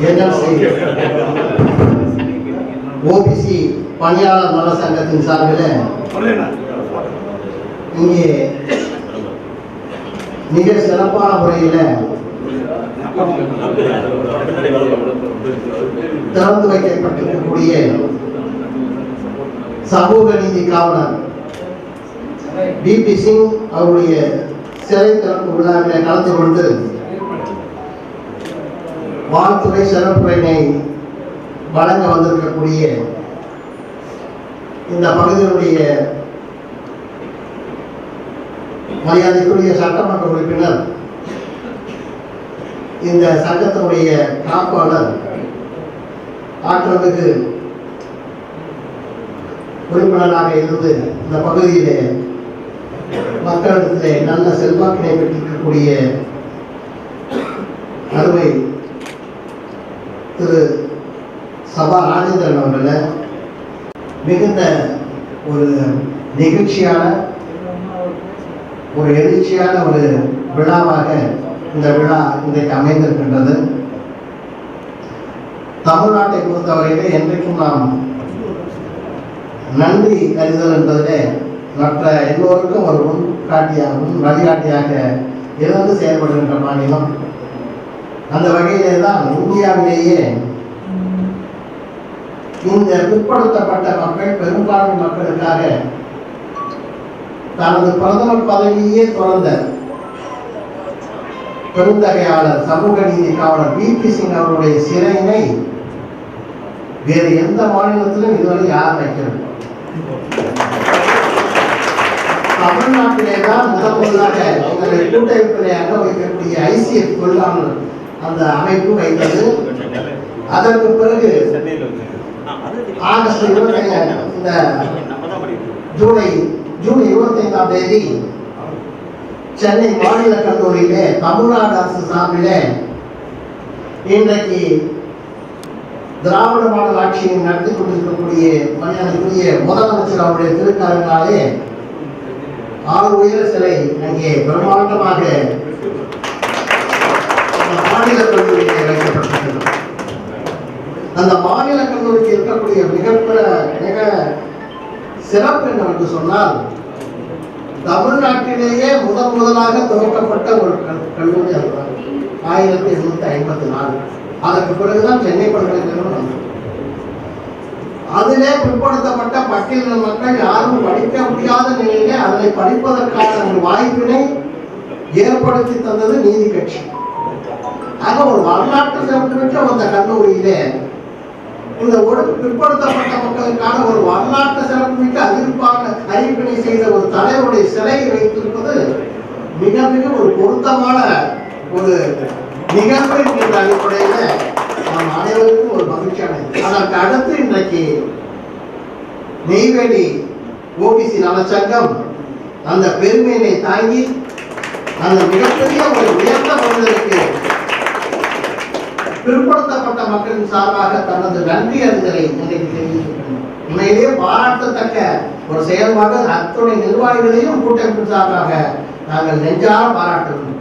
NLC OBC பணியாளர் நல சங்கத்தின் சார்பில் இங்கே மிக சிறப்பான முறையில் திறந்து வைக்கப்பட்டிருக்கக்கூடிய சமூக நீதி காவலர் பிபி சிங் அவருடைய சிறை திறப்பு விழாவிலே கலந்து கொண்டு வாழ்த்துறை சிறப்புரையினை வழங்க வந்திருக்கக்கூடிய இந்த பகுதியினுடைய மரியாதைக்குரிய சட்டமன்ற உறுப்பினர் இந்த சங்கத்தினுடைய காப்பாளர் ஆற்றலுக்கு உறுப்பினராக இருந்து இந்த பகுதியிலே மக்களிடத்திலே நல்ல செல்வாக்கினை பெற்றிருக்கக்கூடிய அருமை திரு சபா ராஜேந்திரன் அவர்கள மிகுந்த ஒரு நெகிழ்ச்சியான ஒரு எழுச்சியான ஒரு விழாவாக இந்த விழா இன்றைக்கு அமைந்திருக்கின்றது. தமிழ்நாட்டை பொறுத்தவரையிலே என்றைக்கும் நாம் நன்றி அறிதல் என்பதிலே மற்ற எல்லோருக்கும் ஒரு முன்காட்டியாகவும் வழிகாட்டியாக இருந்து செயல்படுகின்ற மாநிலம் அந்த வகையிலே தான் இந்தியாவிலேயே இந்த பிற்படுத்தப்பட்ட மக்கள் பெரும்பான்மை மக்களுக்காக தனது பிரதமர் பதவியே தொடர்ந்த பெருந்தகையாளர் சமூக நீதி காவலர் பிபி சிங் அவருடைய சிறையினை வேறு எந்த மாநிலத்திலும் இதுவரை யார் வைக்கிறது தமிழ்நாட்டிலே தான் முதல் முதலாக எங்களுடைய கூட்டமைப்பிலே அங்க வைக்கக்கூடிய ஐசிஎஃப் தொழிலாளர் அந்த அமைப்பு வைத்தது. அதற்கு பிறகு ஆகஸ்ட் இருபத்தி இந்த ஜூலை ஜூன் இருபத்தி ஐந்தாம் தேதி சென்னை மாநில கல்லூரியிலே தமிழ்நாடு அரசு சார்பிலே இன்றைக்கு திராவிட மாடல் ஆட்சியை நடத்தி கொண்டிருக்கக்கூடிய மரியாதைக்குரிய முதலமைச்சர் அவருடைய திருக்கரங்காலே ஆறு உயர சிலை அங்கே பிரம்மாண்டமாக மாநில கல்லூரியை இணைக்கப்பட்டிருக்கிறது. அந்த மாநில கல்லூரிக்கு இருக்கக்கூடிய மிகப்பெரிய மிக சிறப்பு என்னவென்று சொன்னால் தமிழ்நாட்டிலேயே முதன் முதலாக துவக்கப்பட்ட ஒரு கல்லூரி அதுதான் ஆயிரத்தி எண்ணூத்தி ஐம்பத்தி நாலு. அதற்கு பிறகுதான் சென்னை பல்கலைக்கழகம் வந்தது. அதிலே பிற்படுத்தப்பட்ட பட்டியல மக்கள் யாரும் படிக்க முடியாத நிலையிலே அதனை படிப்பதற்கான ஒரு வாய்ப்பினை ஏற்படுத்தி தந்தது நீதி கட்சி. ஆக ஒரு வரலாற்று சிறப்புமிக்க அந்த கல்லூரியிலே இந்த ஒடுக்கு பிற்படுத்தப்பட்ட மக்களுக்கான ஒரு வரலாற்று சிறப்புமிக்க அறிவிப்பாக அறிவிப்பினை செய்த ஒரு தலைவருடைய சிலையை வைத்திருப்பது மிக மிக ஒரு பொருத்தமான ஒரு நிகழ்வு என்கின்ற அடிப்படையில் நாம் அனைவருக்கும் ஒரு மகிழ்ச்சியானது அதற்கு அடுத்து இன்றைக்கு நெய்வேலி ஓபிசி நலச்சங்கம் அந்த பெருமையினை தாங்கி அந்த மிகப்பெரிய ஒரு உயர்ந்த மனிதருக்கு பிற்படுத்தப்பட்ட மக்களின் சார்பாக தனது நன்றி அறிதலை இன்றைக்கு தெரிவித்திருக்கிறோம் உண்மையிலேயே பாராட்டத்தக்க ஒரு செயல்பாடு அத்துணை நிர்வாகிகளையும் கூட்டமைப்பு சார்பாக நாங்கள் நெஞ்சார பாராட்டுகிறோம்.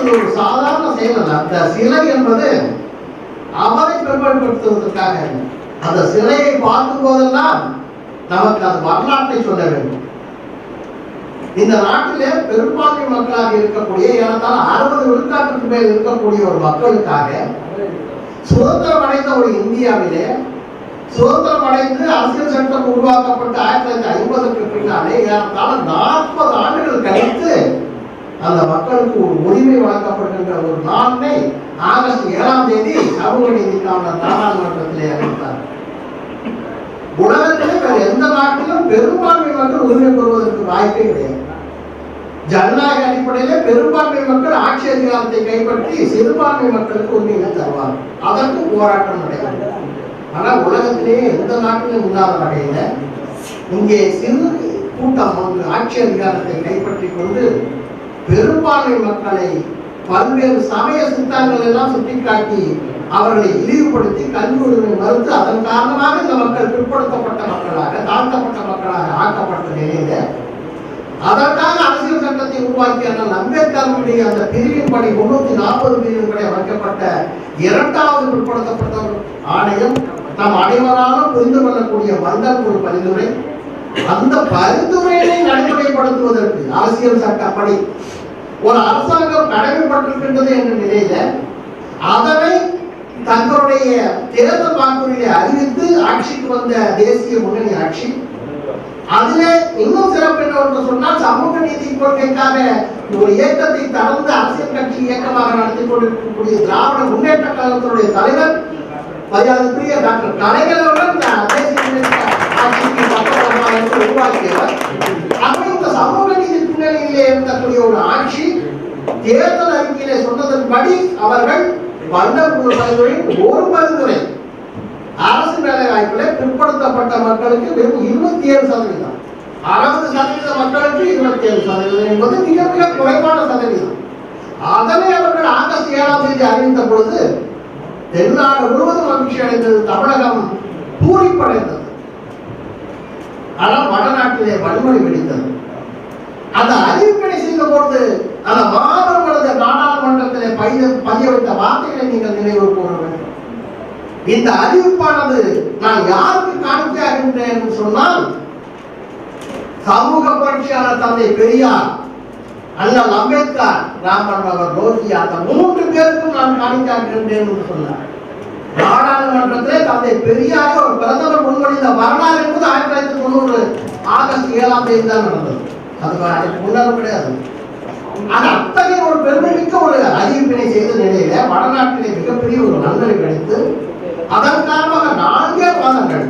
இது ஒரு சாதாரண செயல் அல்ல. அந்த சிலை என்பது அவரை பிற்படுத்துவதற்காக அந்த சிலையை பார்க்கும் போதெல்லாம் நமக்கு அது வரலாற்றை சொல்ல வேண்டும். இந்த நாட்டிலே பெரும்பான்மை மக்களாக இருக்கக்கூடிய ஏறத்தாழ அறுபது விழுக்காட்டுக்கு மேல் இருக்கக்கூடிய ஒரு மக்களுக்காக சுதந்திரம் அடைந்த ஒரு இந்தியாவிலே சுதந்திரம் அடைந்து அரசியல் சட்டம் உருவாக்கப்பட்டு ஆயிரத்தி தொள்ளாயிரத்தி ஐம்பதுக்கு பின்னாலே ஏறத்தாழ நாற்பது ஆண்டுகள் கழித்து அந்த மக்களுக்கு ஒரு உரிமை வழங்கப்படுகின்ற ஒரு நாளை ஆகஸ்ட் ஏழாம் தேதி சமூக நீதிக்கான நாடாளுமன்றத்திலே அறிவித்தார் உலகத்திலே வேறு எந்த நாட்டிலும் பெரும்பான்மை மக்கள் உரிமை பெறுவதற்கு வாய்ப்பே கிடையாது. ஜனநாயக அடிப்படையில பெரும்பான்மை மக்கள் ஆட்சி அதிகாரத்தை கைப்பற்றி சிறுபான்மை மக்களுக்கு உரிமையை தருவார். அதற்கு போராட்டம் நடைபெறும். ஆனால் உலகத்திலேயே எந்த நாட்டிலும் இல்லாத வகையில இங்கே சிறு கூட்டம் ஒன்று ஆட்சி அதிகாரத்தை கைப்பற்றி கொண்டு பெரும்பான்மை மக்களை பல்வேறு சமய சித்தாங்கள் எல்லாம் சுட்டிக்காட்டி அவர்களை இழிவுபடுத்தி கல்வி உரிமை மறுத்து அதன் காரணமாக இந்த மக்கள் பிற்படுத்தப்பட்ட மக்களாக தாழ்த்தப்பட்ட மக்களாக ஆக்கப்பட்ட நிலையில அதற்காக அரசியல் சட்டத்தை உருவாக்கிய அண்ணல் அம்பேத்கருடைய அந்த பிரிவின்படி முன்னூத்தி நாற்பது பிரிவின்படி அமைக்கப்பட்ட இரண்டாவது பிற்படுத்தப்பட்ட ஆணையம். நாம் அனைவராலும் புரிந்து கொள்ளக்கூடிய மந்தன் ஒரு பரிந்துரை. அந்த பரிந்துரையை நடைமுறைப்படுத்துவதற்கு அரசியல் சட்டப்படி ஒரு அரசாங்கம் கடமைப்பட்டிருக்கின்றது என்ற நிலையில அதனை தங்களுடைய தேர்தல் வாக்குறுதியை அறிவித்து ஆட்சிக்கு வந்த தேசிய முன்னணி ஆட்சி அதிலே இன்னும் சிறப்பு என்னவென்று சொன்னால் சமூக நீதி கொள்கைக்காக ஒரு இயக்கத்தை தளர்ந்து அரசியல் கட்சி இயக்கமாக நடத்தி கொண்டிருக்கக்கூடிய திராவிட முன்னேற்ற கழகத்தினுடைய தலைவர் மரியாதைக்குரிய டாக்டர் கலைஞர் அவர்கள் உருவாக்கியவர். ஆக இந்த சமூக நீதி பின்னணியிலே இருக்கக்கூடிய ஒரு ஆட்சி தேர்தல் அறிக்கையிலே சொன்னதன்படி அவர்கள் வண்ணக்குழு பரிந்துரை ஒரு பரிந்துரை. அரசு வேலை வாய்ப்புல பிற்படுத்தப்பட்ட மக்களுக்கு வெறும் இருபத்தி ஏழு சதவீதம். அறுபது சதவீத மக்களுக்கு இருபத்தி ஏழு சதவீதம் என்பது மிக மிக குறைவான சதவீதம். அதனை அவர்கள் ஆகஸ்ட் ஏழாம் தேதி அறிவித்த பொழுது தென்னாடு முழுவதும் மகிழ்ச்சி அடைந்தது தமிழகம் பூரிப்படைந்தது. ஆனால் வடநாட்டிலே வன்முறை வெடித்தது. அந்த அறிவிப்பினை செய்த பொழுது அந்த மாணவர்களது நாடாளுமன்றத்திலே பதிய பதிய வைத்த வார்த்தைகளை நீங்கள் நினைவு கூற வேண்டும். இந்த அறிவிப்பானது நான் யாருக்கு காணிக்கையாகின்றேன் என்று சொன்னால் சமூக புரட்சியாளர் தந்தை பெரியார் அண்ணல் அம்பேத்கர் ராமன் ரோஜி அந்த மூன்று பேருக்கும் நான் காணிக்கையாகின்றேன் என்று சொன்னார். நாடாளுமன்றத்திலே தந்தை பெரியார் ஒரு பிரதமர் முன்மொழிந்த வரலாறு என்பது ஆயிரத்தி தொள்ளாயிரத்தி தொண்ணூறு ஆகஸ்ட் ஏழாம் தேதி தான் நடந்தது. அது அதுக்கு முன்னாலும் கிடையாது. அது அத்தகைய ஒரு பெருமைமிக்க ஒரு அறிவிப்பினை செய்த நிலையில வடநாட்டிலே மிகப்பெரிய ஒரு நன்மை கிடைத்து அதன் காரணமாக நான்கே மாதங்கள்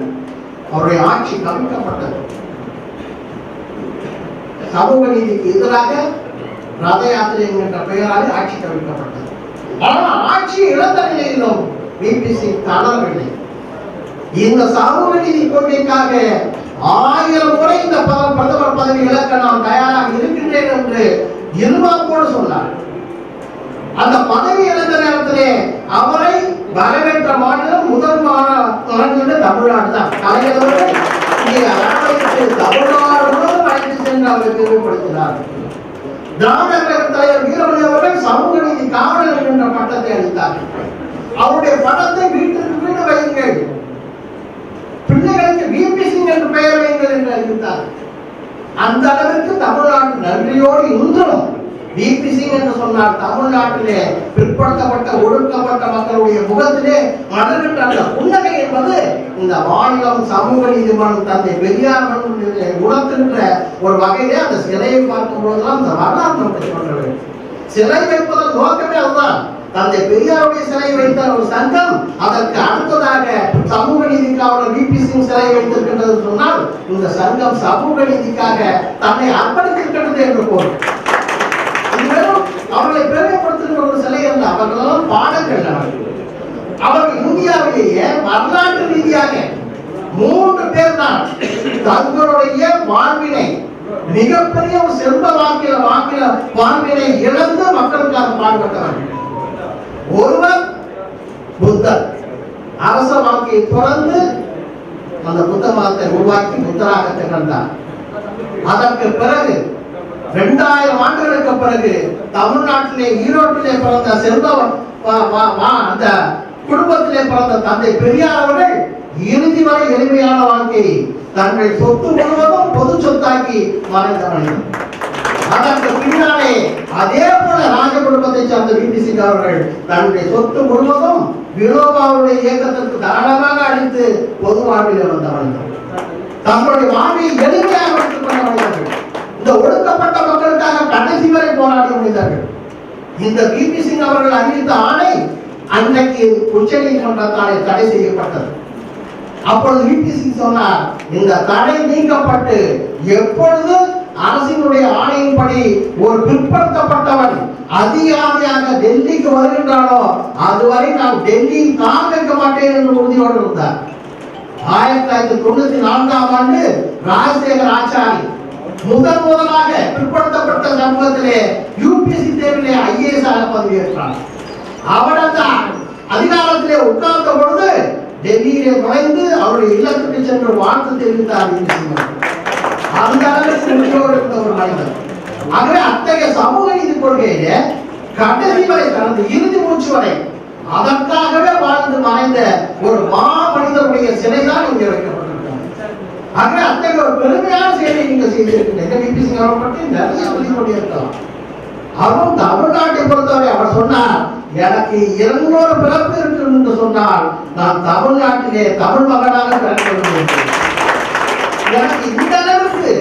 அவருடைய ஆட்சி கவிழ்க்கப்பட்டது. சமூக நீதிக்கு எதிராக ரத யாத்திரை என்கின்ற பெயரால் ஆட்சி கவிழ்க்கப்பட்டது. ஆனால் ஆட்சி இழந்த நிலையிலும் பிபிசி தளரவில்லை. இந்த சமூக நீதி கொள்கைக்காக ஆயிரம் முறை இந்த பிரதமர் பதவி இழக்க நான் தயாராக இருக்கின்றேன் என்று இருமாப்போடு சொன்னார் அந்த பதவி இழந்த நேரத்திலே அவரை வரவேற்ற மாநிலம் முதல் மாநிலம் தமிழ்நாடு தான். கலைஞர் அவர்கள் இங்கே அரவணைத்து தமிழ்நாடு முழுவதும் அழைத்து சென்று அவரை பெருமைப்படுத்தினார் திராவிட கழக தலைவர் வீரமணி அவர்கள் சமூக நீதி காவலர் என்ற பட்டத்தை அளித்தார்கள் அவருடைய படத்தை வீட்டிற்கு வீடு வையுங்கள். பிள்ளைகளுக்கு பிபி சிங் என்று பெயர் வையுங்கள் என்று அறிவித்தார்கள் அந்த அளவிற்கு தமிழ்நாடு நன்றியோடு இன்றும் பிபி சிங் என்று சொன்னார் தமிழ்நாட்டிலே பிற்படுத்தப்பட்ட ஒடுக்கப்பட்ட மக்களுடைய முகத்திலே மலர்கின்ற அந்த புன்னகை என்பது இந்த மாநிலம் சமூக நீதிமன்றம் தந்தை பெரியார் உணர்த்துகின்ற ஒரு வகையிலே அந்த சிலையை பார்க்கும் பொழுதுதான் இந்த வரலாறு நமக்கு சொல்றது சிலை வைப்பதன் நோக்கமே அதுதான். தந்தை பெரியாருடைய சிலை வைத்த ஒரு சங்கம் அதற்கு அடுத்ததாக சமூக நீதிக்காக விபி சிங் சிலை வைத்திருக்கின்றது சொன்னால் இந்த சங்கம் சமூக நீதிக்காக தன்னை அர்ப்பணித்திருக்கிறது என்று பொருள். அவர்களை பெருமைப்படுத்துகிற ஒரு சிலை அல்ல. அவர்களெல்லாம் பாடங்கள் அவர்கள். இந்தியாவிலேயே வரலாற்று ரீதியாக மூன்று பேர் தான் தங்களுடைய வாழ்வினை மிகப்பெரிய ஒரு செல்வ வாக்கில வாக்கில வாழ்வினை இழந்து மக்களுக்காக பாடுபட்டவர்கள். ஒருவர் புத்தர். அரச வாழ்க்கையை தொடர்ந்து அந்த புத்த மதத்தை உருவாக்கி புத்தராக திகழ்ந்தார். அதற்கு பிறகு ரெண்டாயிரம் ஆண்டுகளுக்கு பிறகு தமிழ்நாட்டிலே ஈரோட்டிலே பிறந்த செல்வ அந்த குடும்பத்திலே பிறந்த தந்தை பெரியார் அவர்கள் இறுதி வரை எளிமையான வாழ்க்கையை தங்கள் சொத்து முழுவதும் பொது சொத்தாக்கி மறைந்த மனிதன் அதற்கு பின்னாலே அதே போல ராஜ குடும்பத்தை சார்ந்த விபி சிங் அவர்கள் தன்னுடைய சொத்து முழுவதும் வினோபாவுடைய இயக்கத்திற்கு தாராளமாக அளித்து பொது வாழ்வில் வந்தவர்கள். தங்களுடைய வாழ்வை எளிமையாக வைத்துக் கொண்டவர்கள். இந்த ஒழுக்க கடைசி வரை போராடிய முடிந்தார்கள். இந்த பிபி சிங் அவர்கள் அறிவித்த ஆணை அன்றைக்கு உச்ச நீதிமன்றத்தாலே தடை செய்யப்பட்டது. அப்பொழுது பிபி சிங் சொன்னார் இந்த தடை நீக்கப்பட்டு எப்பொழுது அரசினுடைய ஆணையின்படி ஒரு பிற்படுத்தப்பட்டவன் அதிகாரியாக டெல்லிக்கு வருகின்றானோ அதுவரை நான் டெல்லியில் தான் வைக்க மாட்டேன் என்று உறுதியோடு இருந்தார். ஆயிரத்தி தொள்ளாயிரத்தி தொண்ணூத்தி நான்காம் ஆண்டு ராஜசேகர் ஆச்சாரி முதன் முதலாக பிற்படுத்தப்பட்ட சமூகத்திலே யூபிஎஸ்சி தேர்விலே ஐஏஎஸ் ஆக பதவியேற்றார் அவர் அந்த அதிகாரத்திலே உட்கார்ந்த பொழுது டெல்லியிலே நுழைந்து அவருடைய இல்லத்துக்கு சென்று வாழ்த்து தெரிவித்தார் இந்த சிம்மன். அந்த அளவிற்கு உறுதியோடு இருந்த ஒரு மனிதர். ஆகவே அத்தகைய சமூக நீதி கொள்கையிலே கடைசி வரை தனது இறுதி மூச்சு வரை அதற்காகவே வாழ்ந்து மறைந்த ஒரு மா மனிதனுடைய சிலை தான் இங்கே வைக்கப்பட்டிருக்கிறது. ஆகவே அத்தகைய ஒரு பெருமையான செயலை நீங்க செய்திருக்கிறீங்க பிபி பற்றி நிறைய சொல்லி கொண்டிருக்கலாம் அவரும் தமிழ்நாட்டை பொறுத்தவரை அவர் சொன்னார் எனக்கு இருநூறு பிறப்பு இருக்கும் என்று சொன்னால் நான் தமிழ்நாட்டிலே தமிழ் மகனாக பிறக்க எனக்கு இந்த அளவுக்கு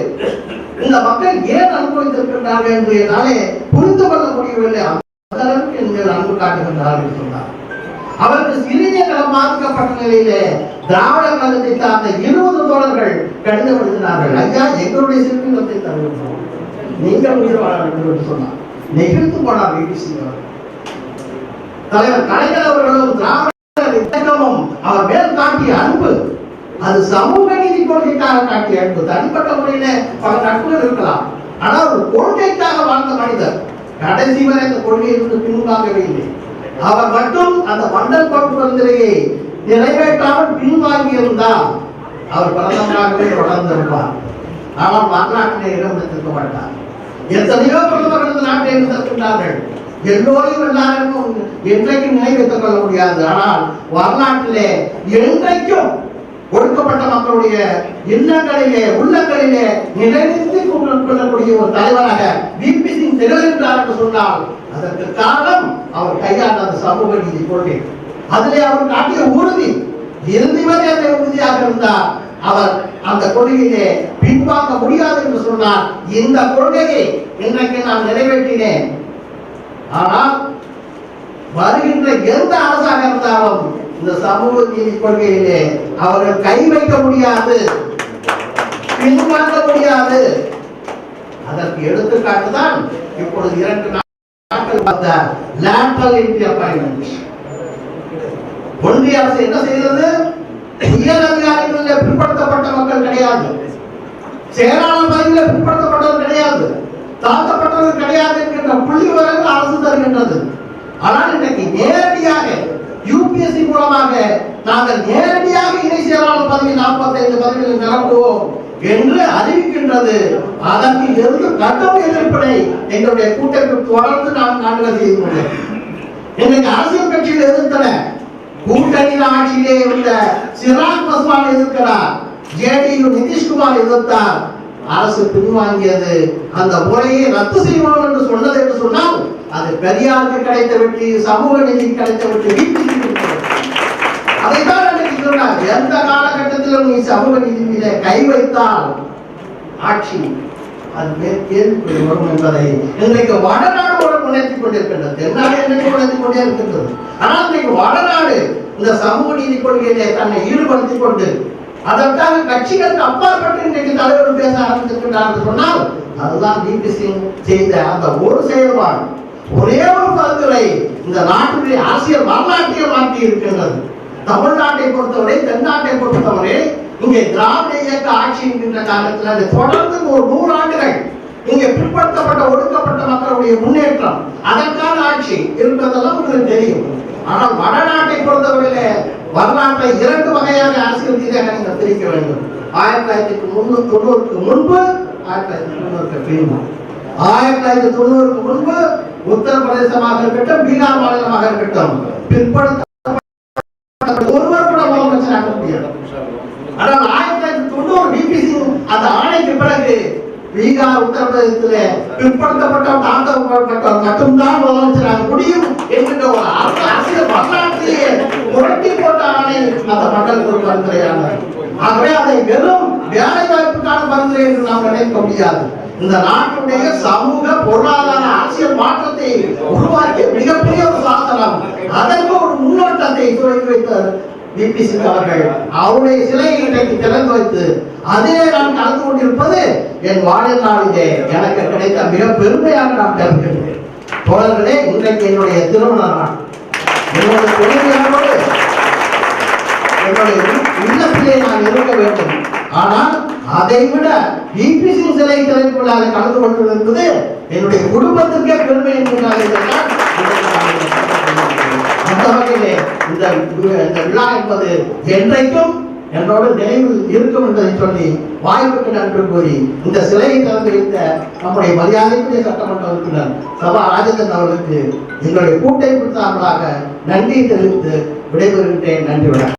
இந்த மக்கள் ஏன் அனுபவித்திருக்கின்றார்கள் என்று என்னாலே புரிந்து கொள்ள முடியவில்லை அந்த அளவுக்கு என் மேல் அன்பு காட்டுகின்றார்கள் சொன்னார். அவருக்கு சிறியர்களும் பாதிக்கப்பட்ட நிலையிலே திராவிட கழகத்தை சார்ந்த இருபது தோழர்கள் கடிதம் எழுதினார்கள் ஐயா எங்களுடைய சிறுமிகளத்தை தருகிறோம் நீங்கள் உயிர் வாழ வேண்டும் என்று சொன்னார். நெகிழ்ந்து போனார் பிபிசி தலைவர் கலைஞர் அவர்களும் திராவிட இயக்கமும் அவர் மேல் காட்டிய அன்பு அது சமூக நீதி கொள்கைக்காக காட்டிய அன்பு. தனிப்பட்ட முறையில பல நட்புகள் இருக்கலாம். ஆனால் ஒரு கொள்கைக்காக வாழ்ந்த மனிதர் கடைசி வரை அந்த கொள்கையிலிருந்து பின்வாங்கவே இல்லை. அவர் மட்டும் அந்த மண்டல் பரிந்துரையை நிறைவேற்றாமல் பின்வாங்கியிருந்தால் அவர் பிரதமராகவே தொடர்ந்திருப்பார். ஆனால் வரலாற்றிலே இடம் பிடித்திருக்க மாட்டார் எத்தனையோ பிரதமர்கள் இந்த நாட்டை இருந்திருக்கின்றார்கள் எல்லோரையும் எல்லாரும் என்றைக்கும் நினைவித்துக் கொள்ள முடியாது. ஆனால் வரலாற்றிலே என்றைக்கும் ஒடுக்கப்பட்ட மக்களுடைய இல்லங்களிலே உள்ளங்களிலே நிலைநிறுத்தி கொள்ளக்கூடிய ஒரு தலைவராக பிபி சிங் திகழ்கின்றார் என்று சொன்னால் அதற்கு காரணம் அவர் கையாண்ட அந்த சமூக நீதி கொள்கை. அதிலே அவர் காட்டிய உறுதி. இறுதி வரை அந்த உறுதியாக இருந்தார் அவர் அந்த கொள்கையிலே பின்வாங்க முடியாது என்று சொன்னார் இந்த கொள்கையை இன்றைக்கு நான் நிறைவேற்றினேன். ஆனால் வருகின்ற எந்த அரசாக இருந்தாலும் இந்த சமூக நீதி கொள்கையிலே அவர்கள் கை வைக்க முடியாது. பின்வாங்க முடியாது. அதற்கு எடுத்துக்காட்டு தான் இப்பொழுது இரண்டு ஒன்றிய அரசு என்ன செய்தது? உயர் அதிகாரிகளில் பிற்படுத்தப்பட்ட மக்கள் கிடையாது. செயலாளர் பதவியில் பிற்படுத்தப்பட்டவர் கிடையாது. தாழ்த்தப்பட்டவர் கிடையாது என்கின்ற புள்ளி விவரங்கள் அரசு தருகின்றது. ஆனால் இன்றைக்கு நேரடியாக யூபிஎஸ்சி மூலமாக நாங்கள் நேரடியாக இணை செயலாளர் பதவி நாற்பத்தைந்து பதவியில் நிரப்புவோம். என்று அறிவிக்கின்றது. அதற்கு இருந்து கடும் எதிர்ப்பினை எங்களுடைய கூட்டத்தில் தொடர்ந்து நாம் காண்க செய்து கொண்டேன் இன்னைக்கு அரசியல் கட்சியில் எதிர்த்தன. கூட்டணி ஆட்சியிலே இருந்த சிராக் பஸ்வான் எதிர்க்கிறார். ஜேடியு நிதிஷ்குமார் எதிர்த்தார். அரசு பின்வாங்கியது. அந்த முறையை ரத்து செய்வோம் என்று சொன்னது என்று சொன்னால் அது பெரியாருக்கு கிடைத்த வெற்றி சமூக நீதி கிடைத்த வெற்றி வீட்டுக்கு அதைத்தான் அன்னைக்கு சொன்னார் எந்த காலகட்டத்திலும் நீ சமூக நீதி கை வைத்தால் ஆட்சி அது மேல் வரும் என்பதை இன்றைக்கு வடநாடு ஒரு கொண்டிருக்கின்றது. தென்னாடு இன்றைக்கு உணர்த்திக் கொண்டே இருக்கின்றது. ஆனால் இன்றைக்கு வடநாடு இந்த சமூக நீதி கொள்கையிலே தன்னை ஈடுபடுத்திக் கொண்டு அதற்காக கட்சிகளுக்கு அப்பாற்பட்டு இன்றைக்கு தலைவர் பேச ஆரம்பித்திருக்கிறார் சொன்னால் அதுதான் டிபி சிங் செய்த அந்த ஒரு செயல்பாடு. ஒரே ஒரு பரிந்துரை இந்த நாட்டினுடைய அரசியல் வரலாற்றையே மாற்றி இருக்கின்றது. தமிழ்நாட்டை பொறுத்தவரை தென்னாட்டை பொறுத்தவரை இங்கே திராவிட இயக்க ஆட்சி என்கின்ற காலத்தில் அது தொடர்ந்து ஒரு நூறு ஆண்டுகள் இங்கே பிற்படுத்தப்பட்ட ஒடுக்கப்பட்ட மக்களுடைய முன்னேற்றம் அதற்கான ஆட்சி இருப்பதெல்லாம் உங்களுக்கு தெரியும். ஆனால் வடநாட்டை பொறுத்தவரையில வரலாற்றை இரண்டு வகையாக அரசியல் ரீதியாக நீங்கள் பிரிக்க வேண்டும். ஆயிரத்தி தொள்ளாயிரத்தி முன்னூத்தி தொண்ணூறுக்கு முன்பு ஆயிரத்தி தொள்ளாயிரத்தி தொண்ணூறுக்கு பின்பு ஆயிரத்தி தொள்ளாயிரத்தி தொண்ணூறுக்கு முன்பு உத்தரப்பிரதேசமாக இருக்கட்டும் பீகார் மாநிலமாக இருக்கட்டும் பிற்படுத்த ஒருவர் கூட முதலமைச்சராக முடியாது ஆனால் ஆயிரத்தி தொள்ளாயிரத்தி தொண்ணூறு பிபிசி அந்த ஆணைக்கு பிறகு பீகார் உத்தரப்பிரதேசத்திலே பிற்படுத்தப்பட்ட தாழ்த்தப்பட்டவர் மட்டும்தான் முதலமைச்சராக முடியும் என்கின்ற ஒரு அரசியல் வரலாற்றிலேயே புரட்டி போட்ட ஆணை அந்த மக்களுக்கு ஒரு பரிந்துரையானார் ஆகவே அதை வெறும் வேலை வாய்ப்புக்கான பரிந்துரை என்று நாம் நினைக்க முடியாது. இந்த நாட்டுடைய சமூக பொருளாதார அரசியல் மாற்றத்தை உருவாக்கிய மிகப்பெரிய ஒரு சாசனம். அதற்கு ஒரு முன்னோட்டத்தை துவக்கி வைத்தார் பிபிசி அவர்கள் அவருடைய சிலையை இன்றைக்கு திறந்து வைத்து அதிலே நான் கலந்து கொண்டிருப்பது என் வாழ்நாளிலே எனக்கு கிடைத்த மிக பெருமையாக நான் கருதுகிறேன் தோழர்களே இன்றைக்கு என்னுடைய திருமண நாள். என்னுடைய பெருமையானோடு என்னுடைய இல்லத்திலே நான் இருக்க வேண்டும். ஆனால் அதை விட பிபிசி சிலை திறப்பு விழாவில் கலந்து கொண்டிருந்தது என்னுடைய குடும்பத்திற்கே பெருமை என்று நான் அந்த இந்த இந்த விழா என்பது என்றைக்கும் என்னோட நினைவில் இருக்கும் என்பதை சொல்லி வாய்ப்புக்கு நன்றி கூறி இந்த சிலையை திறந்து வைத்த நம்முடைய மரியாதைக்குரிய சட்டமன்ற உறுப்பினர் சபா ராஜேந்திரன் அவர்களுக்கு எங்களுடைய கூட்டை கொடுத்தார்களாக நன்றி தெரிவித்து விடைபெறுகின்றேன் நன்றி வணக்கம்.